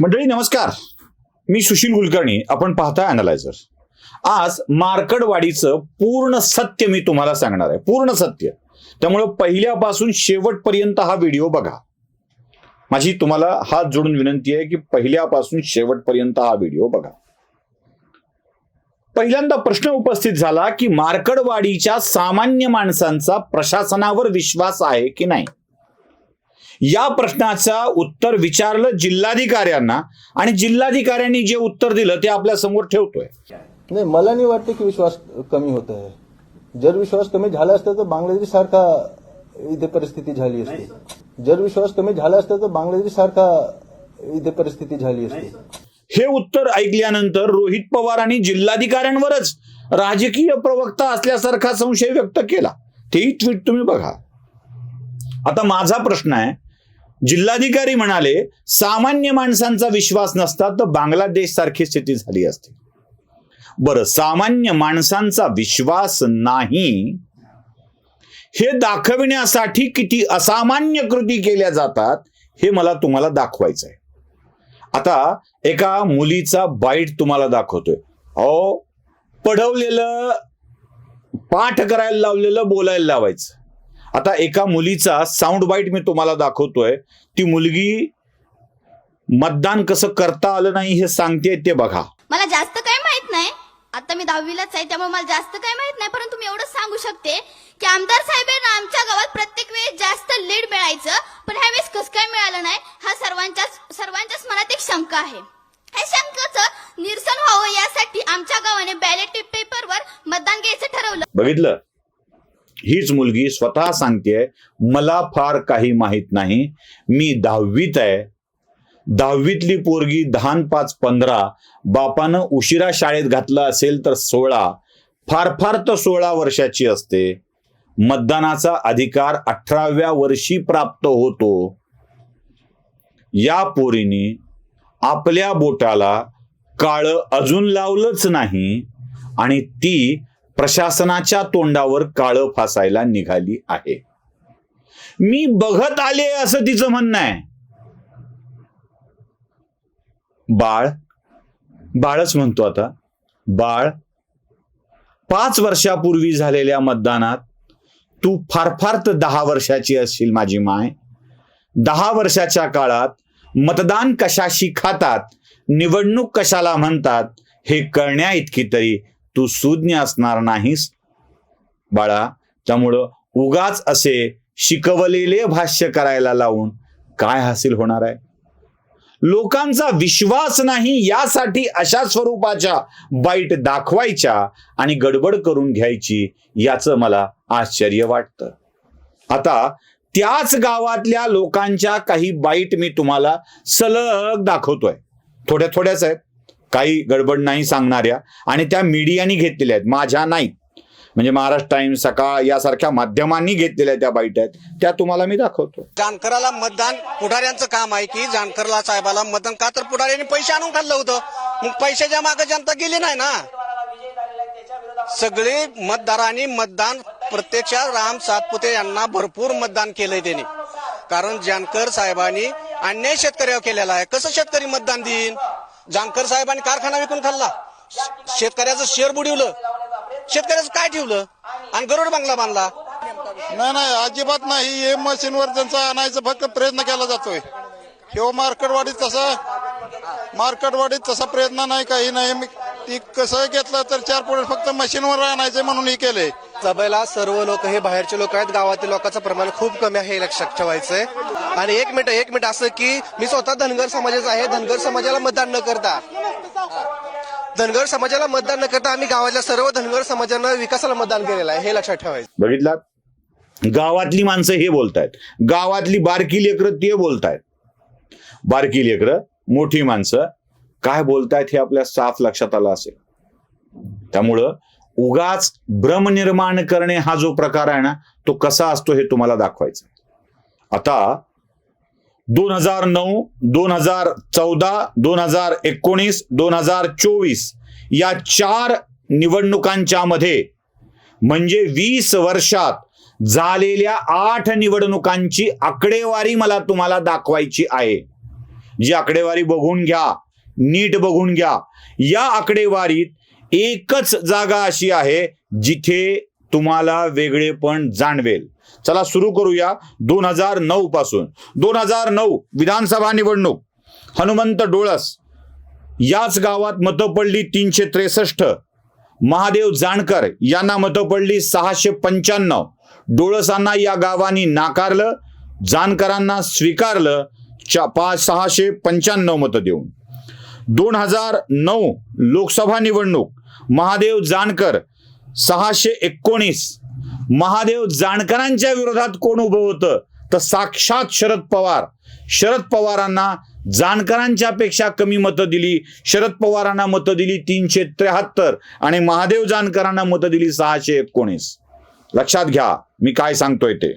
मंडळी नमस्कार. मी सुशील कुलकर्णी. आपण पाहता अनालायझर आज मार्कडवाडीचं पूर्ण सत्य मी तुम्हाला सांगणार आहे. पूर्ण सत्य. त्यामुळं पहिल्यापासून शेवटपर्यंत हा व्हिडिओ बघा. माझी तुम्हाला हात जोडून विनंती आहे की पहिल्यापासून शेवटपर्यंत हा व्हिडिओ बघा. पहिल्यांदा प्रश्न उपस्थित झाला की मार्कडवाडीच्या सामान्य माणसांचा प्रशासनावर विश्वास आहे की नाही? या प्रश्नाचा उत्तर विचारलं जिल्हाधिकाऱ्यांना आणि जिल्हाधिकाऱ्यांनी जे उत्तर दिलं ते आपल्यासमोर ठेवतोय. नाही मला नाही वाटतं की विश्वास कमी होत आहे. जर विश्वास कमी झाला असता तर बांगलादेश सारखा इथे परिस्थिती झाली असती. जर विश्वास कमी झाला असता तर बांगलादेश सारखा इथे परिस्थिती झाली असती. हे उत्तर ऐकल्यानंतर रोहित पवार आणि जिल्हाधिकाऱ्यांवरच राजकीय प्रवक्ता असल्यासारखा संशय व्यक्त केला. तेही ट्विट तुम्ही बघा. आता माझा प्रश्न आहे जिल्हाधिकारी म्हणाले सामान्य माणसांचा विश्वास नसता तर बांगलादेश सारखी स्थिती झाली असती. बरं सामान्य माणसांचा विश्वास नाही हे दाखविण्यासाठी किती असामान्य कृती केल्या जातात हे मला तुम्हाला दाखवायचं आहे आता एका मुलीचा बाईट तुम्हाला दाखवतोय. अहो पढवलेलं पाठ करायला लावलेलं बोलायला लावायचं. आता एका मुलीचा साऊंड बाईट मी तुम्हाला दाखवतोय. ती मुलगी मतदान कसं करता आलं नाही हे सांगते ते बघा. मला जास्त काही माहीत नाही. आता मी दहावीलाच आहे त्यामुळे मला जास्त काही माहीत नाही परंतु मी एवढंच सांगू शकते की आमदार साहेबांना आमच्या गावात प्रत्येक वेळेस जास्त लीड मिळायचं पण ह्यावेळेस कसं काय मिळालं नाही हा सर्वांच्याच सर्वांच्याच मनात एक शंका आहे. ह्या शंकाचं निरसन व्हावं यासाठी आमच्या गावाने बॅलेट पेपरवर मतदान घ्यायचं ठरवलं. बघितलं? हीच मुलगी स्वतः सांगते मला फार काही माहीत नाही. मी दहावीत आहे. दहावीतली पोरगी दहा पाच पंधरा. बापानं उशिरा शाळेत घातलं असेल तर सोळा. फार फार तर सोळा वर्षाची असते. मतदानाचा अधिकार अठराव्या वर्षी प्राप्त होतो. या पोरीने आपल्या बोटाला काळं अजून लावलंच नाही आणि ती प्रशासनाच्या तोंडावर काळं फासायला निघाली आहे. मी बघत आले असं तिचं म्हणणं आहे. बाळ बाळच म्हणतो आता. बाळ पाच वर्षापूर्वी झालेल्या मतदानात तू फार फार तर दहा वर्षाची असशील माझी माय. दहा वर्षाच्या काळात मतदान कशाशी खातात निवडणूक कशाला म्हणतात हे कळण्या इतकी तरी तू सुज्ञ असणार नाहीस बाळा. त्यामुळं उगाच असे शिकवलेले भाष्य करायला लावून काय हासिल होणार आहे? लोकांचा विश्वास नाही यासाठी अशा स्वरूपाच्या बाईट दाखवायच्या आणि गडबड करून घ्यायची याचं मला आश्चर्य वाटतं. आता त्याच गावातल्या लोकांच्या काही बाईट मी तुम्हाला सलग दाखवतोय. थोड्या थोड्याच आहेत. काही गडबड नाही सांगणाऱ्या आणि त्या मीडियानी घेतलेल्या आहेत. माझ्या नाही. म्हणजे महाराष्ट्र टाइम्स सकाळ यासारख्या माध्यमांनी घेतलेल्या त्या बाईट आहेत. त्या तुम्हाला मी दाखवतो. जानकराला मतदान पुढाऱ्यांचं काम आहे की जानकरला साहेबाला मतदान का तर पुढाऱ्यांनी पैसे आणून खाल्लं होतं. मग पैशाच्या मागे जनता गेली नाही ना? सगळे मतदारांनी मतदान प्रत्यक्षात राम सातपुते यांना भरपूर मतदान केलंय त्यांनी. कारण जानकर साहेबांनी अन्याय शेतकऱ्यावर केलेला आहे. कसं शेतकरी मतदान देईन? जानकर साहेबांनी कारखाना विकून खाल्ला. शेतकऱ्याचं शेअर बुडवलं. शेतकऱ्याचं काय ठेवलं? आणि गरुड बांगला बांधला. नाही नाही अजिबात नाही. हे मशीनवर त्यांचा आणायचा फक्त प्रयत्न केला जातोय. किंवा हो मार्केटवाडीत तसा मार्केटवाडीत तसा प्रयत्न नाही काही नाही. मी ती कसं घेतलं तर चार पुढे फक्त मशीनवर आणायचं म्हणून हे केले सभेला सर्व लोक हे बाहेरचे लोक आहेत गावातील लोकांचं प्रमाण खूप कमी आहे हे लक्षात ठेवायचंय. आणि एक मिनिट एक मिनिट असं की मी स्वतः धनगर समाजाचा आहे धनगर समाजाला मतदान न करता. धनगर समाजाला मतदान न करता आम्ही गावातल्या सर्व धनगर समाजांना विकासाला मतदान केलेलं आहे हे लक्षात ठेवायचं. बघितला गावातली माणसं हे बोलतायत. गावातली बारकी लेकरं ते बोलतायत. बारकी लेकरं मोठी माणसं काय बोलतायत हे आपल्या साफ लक्षात आलं असेल. त्यामुळं उगाच भ्रम निर्माण करणे हा जो प्रकार आहे ना तो कसा असतो हे तुम्हाला दाखवायचं आता दोन हजार नऊ दोन हजार चौदा दोन हजार एकोणीस दोन हजार चोवीस या चार निवडणुकांच्या मध्ये म्हणजे वीस वर्षात झालेल्या आठ निवडणुकांची आकडेवारी मला तुम्हाला दाखवायची आहे. जी आकडेवारी बघून घ्या नीट बघून घ्या. या आकडेवारीत एकच जागा अशी आहे जिथे तुम्हाला वेगळेपण जाणवेल. चला सुरू करूया दोन हजार नऊ पासून. दोन हजार नऊ विधानसभा निवडणूक. हनुमंत डोळस याच गावात मतं पडली तीनशे त्रेसष्ट. महादेव जाणकर यांना मतं पडली सहाशे पंच्याण्णव. डोळसांना या गावांनी नाकारलं जानकरांना स्वीकारलं चा पाच सहाशे पंच्याण्णव मतं देऊन. दोन हजार नऊ लोकसभा निवडणूक. महादेव जानकर सहाशे एकोणीस. महादेव जानकरांच्या विरोधात कोण उभं होतं? तर साक्षात शरद पवार. शरद पवारांना जानकरांच्या पेक्षा कमी मतं दिली. शरद पवारांना मतं दिली तीनशे त्र्याहत्तर आणि महादेव जानकरांना मतं दिली सहाशे एकोणीस. लक्षात घ्या मी काय सांगतोय ते.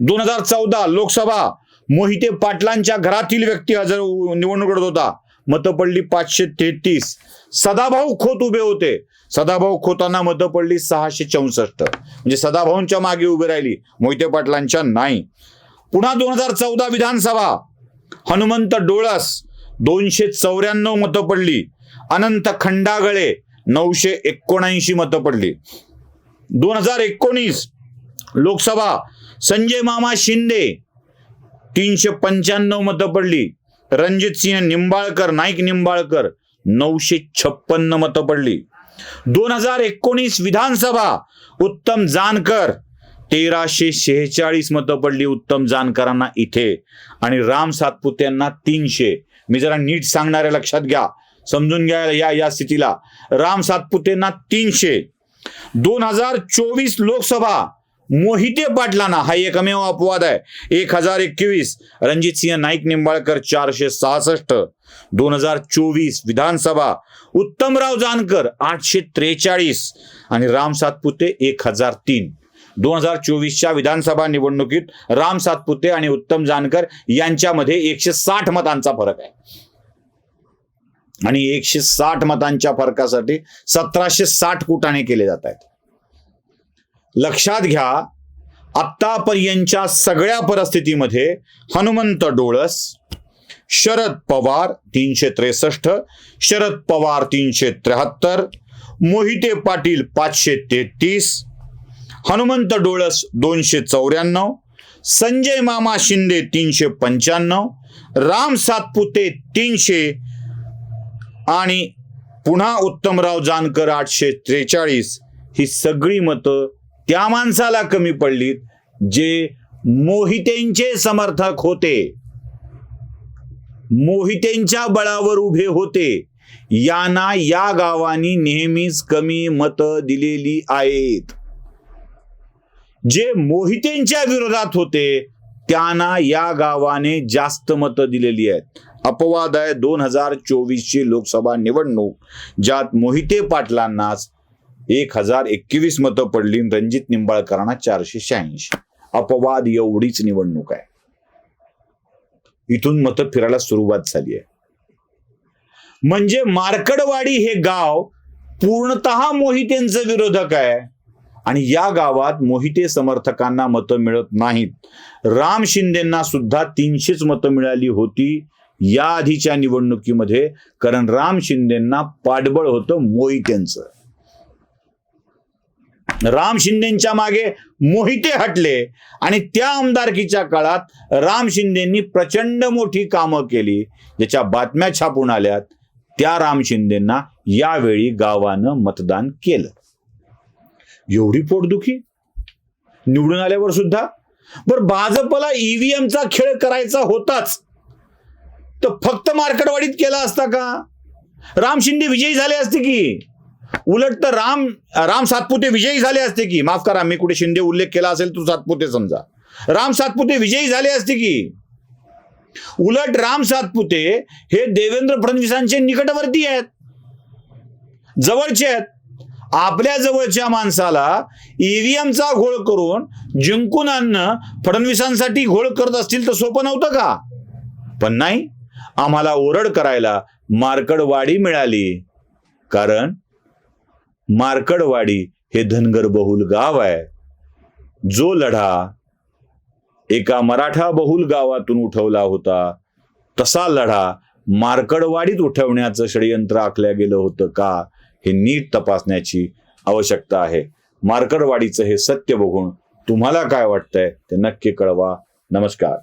दोन हजार चौदा लोकसभा मोहिते पाटलांच्या घरातील व्यक्ती हजर निवडणूक होता. मतं पडली पाचशे तेहतीस. सदाभाऊ खोत उभे होते. सदाभाऊ खोतांना मतं पडली सहाशे चौसष्ट. म्हणजे सदाभाऊंच्या मागे उभे राहिली. मोहिते पाटलांच्या नाही. पुन्हा दोन हजार चौदा विधानसभा. हनुमंत डोळस दोनशे चौऱ्याण्णव मतं पडली. अनंत खंडागळे नऊशे एकोणऐंशी मतं पडली. दोन हजार एकोणीस लोकसभा. संजय मामा शिंदे तीनशे पंच्याण्णव मतं पडली. रणजित सिंह निंबाळकर नाईक निंबाळकर नऊशे छप्पन्न मतं पडली. दोन हजार एकोणीस विधानसभा उत्तम जानकर तेराशे शेहेचाळीस मतं पडली उत्तम जानकरांना इथे. आणि राम सातपुत्यांना तीनशे. मी जरा नीट सांगणारे लक्षात घ्या. समजून घ्या या या स्थितीला. राम सातपुतेंना तीनशे. दोन हजार चोवीस लोकसभा मोहिते पाटलांना हा एकमेव अपवाद आहे. एक हजार एकवीस रणजित सिंह नाईक निंबाळकर चारशे सहासष्ट. दोन हजार चोवीस विधानसभा उत्तमराव जानकर आठशे त्रेचाळीस आणि राम सातपुते एक हजार तीन. दोन हजार चोवीसच्या विधानसभा निवडणुकीत राम सातपुते आणि उत्तम जानकर यांच्यामध्ये एकशे साठ मतांचा फरक आहे. आणि एकशे साठ मतांच्या फरकासाठी सतराशे साठ कुटाणे केले जात आहेत. लक्षात घ्या आत्तापर्यंतच्या सगळ्या परिस्थितीमध्ये हनुमंत डोळस शरद पवार तीनशे त्रेसष्ट शरद पवार तीनशे त्र्याहत्तर मोहिते पाटील पाचशे तेहतीस हनुमंत डोळस दोनशे चौऱ्याण्णव संजय मामा शिंदे तीनशे पंच्याण्णव राम सातपुते तीनशे आणि पुन्हा उत्तमराव जानकर आठशे त्रेचाळीस ही सगळी मतं त्या माणसाला कमी पडलीत जे मोहितेंचे समर्थक होते. मोहितेंच्या बळावर उभे होते. यांना या गावांनी नेहमीच कमी मतं दिलेली आहेत. जे मोहितेंच्या विरोधात होते त्यांना या गावाने जास्त मतं दिलेली आहेत. अपवाद आहे दोन हजार चोवीसची लोकसभा निवडणूक ज्यात मोहिते पाटलांनाच एक हजार एकवीस मतं पडली रणजित निंबाळकरांना चारशे शहाऐंशी. अपवाद एवढीच निवडणूक आहे. इथून मतं फिरायला सुरुवात झाली आहे. म्हणजे मार्कडवाडी हे गाव पूर्णतः मोहितेंचं विरोधक आहे. आणि या गावात मोहिते समर्थकांना मतं मिळत नाहीत. राम शिंदेना सुद्धा तीनशेच मतं मिळाली होती या आधीच्या निवडणुकीमध्ये कारण राम शिंदेना पाठबळ होतं मोहितेंचं. राम शिंदेच्या मागे मोहिते हटले आणि त्या आमदारकीच्या काळात राम शिंदेंनी प्रचंड मोठी कामं केली. ज्याच्या बातम्या छापून आल्यात त्या राम शिंदेंना यावेळी गावानं मतदान केलं. एवढी पोटदुखी? निवडून आल्यावर सुद्धा? बर भाजपला ईव्हीएमचा खेळ करायचा होताच. तर फक्त मार्केटवाडीत केला असता का? राम शिंदे विजयी झाले असते की? उलट तर राम राम सातपुते विजयी झाले असते की? माफ करा मी कुठे शिंदे उल्लेख केला असेल तू सातपुते समजा. राम सातपुते विजयी झाले असते की? उलट राम सातपुते हे देवेंद्र फडणवीसांचे निकटवर्ती आहेत. जवळचे आहेत. आपल्या जवळच्या माणसाला ईव्हीएमचा घोळ करून जिंकून आणणं फडणवीसांसाठी घोळ करत असतील तर सोपं नव्हतं का? पण नाही. आम्हाला ओरड करायला मार्कडवाडी मिळाली. कारण मार्कडवाडी हे धनगर बहुल गाव आहे. जो लढा एका मराठा बहुल गावातून उठवला होता तसा लढा मार्कडवाडीत उठवण्याचं षडयंत्र आखल्या गेलं होतं का हे नीट तपासण्याची आवश्यकता आहे. मार्कडवाडीचं हे सत्य बघून तुम्हाला काय वाटतंय ते नक्की कळवा. नमस्कार.